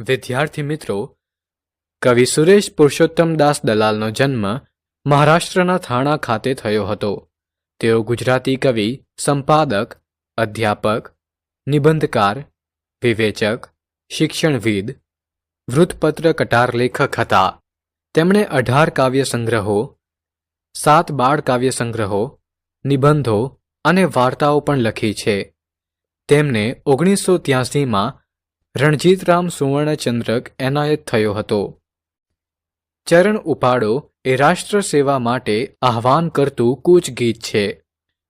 વિદ્યાર્થી મિત્રો, કવિ સુરેશ પુરુષોત્તમદાસ દલાલનો જન્મ મહારાષ્ટ્રના થાણા ખાતે થયો હતો. તેઓ ગુજરાતી કવિ, સંપાદક, અધ્યાપક, નિબંધકાર, વિવેચક, શિક્ષણવિદ, વૃત્તપત્ર કટાર લેખક હતા. તેમણે અઢાર કાવ્ય સંગ્રહો, સાત બાળ કાવ્ય સંગ્રહો, નિબંધો અને વાર્તાઓ પણ લખી છે. તેમને ઓગણીસો ત્યાસીમાં રણજીતરામ સુવર્ણચંદ્રક એનાયત થયો હતો. ચરણ ઉપાડો એ રાષ્ટ્ર સેવા માટે આહ્વાન કરતું કૂચ ગીત છે.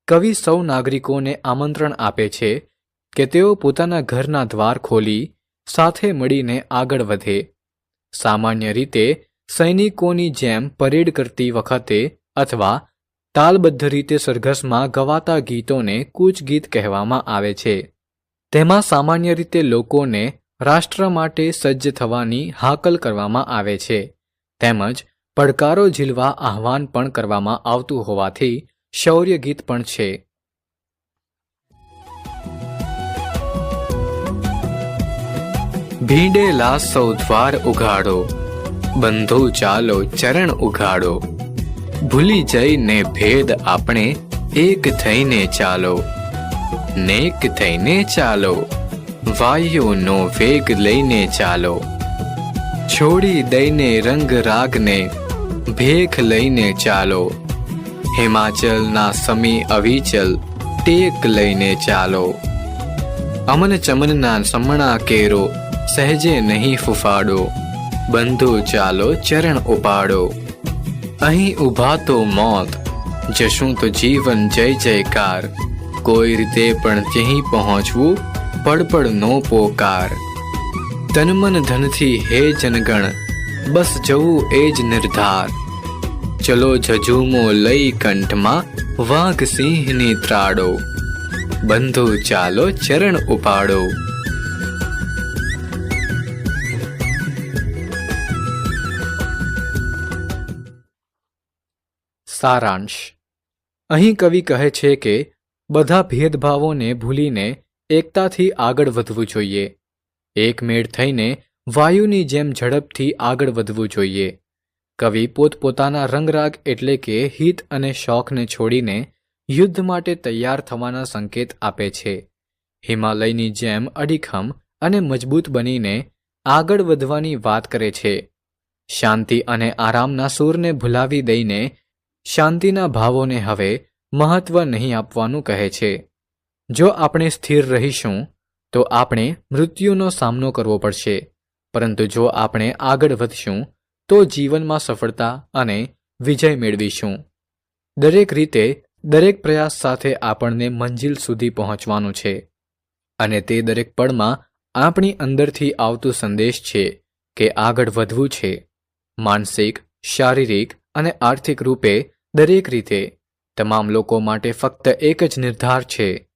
કવિ સૌ નાગરિકોને આમંત્રણ આપે છે કે તેઓ પોતાના ઘરના દ્વાર ખોલી સાથે મળીને આગળ વધે. સામાન્ય રીતે સૈનિકોની જેમ પરેડ કરતી વખતે અથવા તાલબદ્ધ રીતે સરઘસમાં ગવાતા ગીતોને કૂચ ગીત કહેવામાં આવે છે. તેમાં સામાન્ય રીતે લોકોને રાષ્ટ્ર માટે સજ્જ થવાની હાકલ કરવામાં આવે છે. તેમજ પડકારો ઝીલવા આહ્વાન પણ કરવામાં આવતું હોવાથી શૌર્ય ગીત પણ છે. ભીંડેલા સૌદ્વાર ઉઘાડો, બંધો ચાલો ચરણ ઉઘાડો. ભૂલી જઈને ભેદ આપણે એક થઈને ચાલો. નેક થઈને ચાલો. વાયુનો વેગ લઈને ચાલો. છોડી દઈને રંગ રાગને ભેખ લઈને ચાલો. હિમાચલના સમી અવિચલ ટેક લઈને ચાલો. અમન ચમનના સમણા કેરો સહેજે નહીં ફૂફાડો. બંધુ ચાલો ચરણ ઉપાડો. અહીં ઊભા તો મોત, જશું તો જીવન જય જયકાર. કોઈ રીતે પણ ત્યાં પહોંચવું પડપડ નો પોકાર. તનમન ધનથી હે જનગણ, બસ જવું એ જ નિર્ધાર. ચલો જજુમો લઈ કંઠમાં વાઘ સિંહની ત્રાડો. બંધુ ચાલો ચરણ ઉપાડો. સારાંશ. અહીં કવિ કહે છે કે બધા ભેદભાવોને ભૂલીને એકતાથી આગળ વધવું જોઈએ. એક મેળ થઈને વાયુની જેમ ઝડપથી આગળ વધવું જોઈએ. કવિ પોતપોતાના રંગરાગ એટલે કે હિત અને શોખને છોડીને યુદ્ધ માટે તૈયાર થવાના સંકેત આપે છે. હિમાલયની જેમ અડીખમ અને મજબૂત બનીને આગળ વધવાની વાત કરે છે. શાંતિ અને આરામના સૂરને ભૂલાવી દઈને શાંતિના ભાવોને હવે મહત્વ નહીં આપવાનું કહે છે. જો આપણે સ્થિર રહીશું, તો આપણે મૃત્યુનો સામનો કરવો પડશે. પરંતુ જો આપણે આગળ વધશું, તો જીવનમાં સફળતા અને વિજય મેળવીશું. દરેક રીતે, દરેક પ્રયાસ સાથે આપણને મંજિલ સુધી પહોંચવાનું છે. અને તે દરેક પળમાં આપણી અંદરથી આવતું સંદેશ છે કે આગળ વધવું છે. માનસિક, શારીરિક અને આર્થિક રૂપે દરેક રીતે તમામ લોકો માટે ફક્ત એક જ નિર્ધાર છે.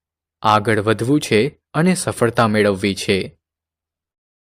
આગળ વધવું છે અને સફળતા મેળવવી છે.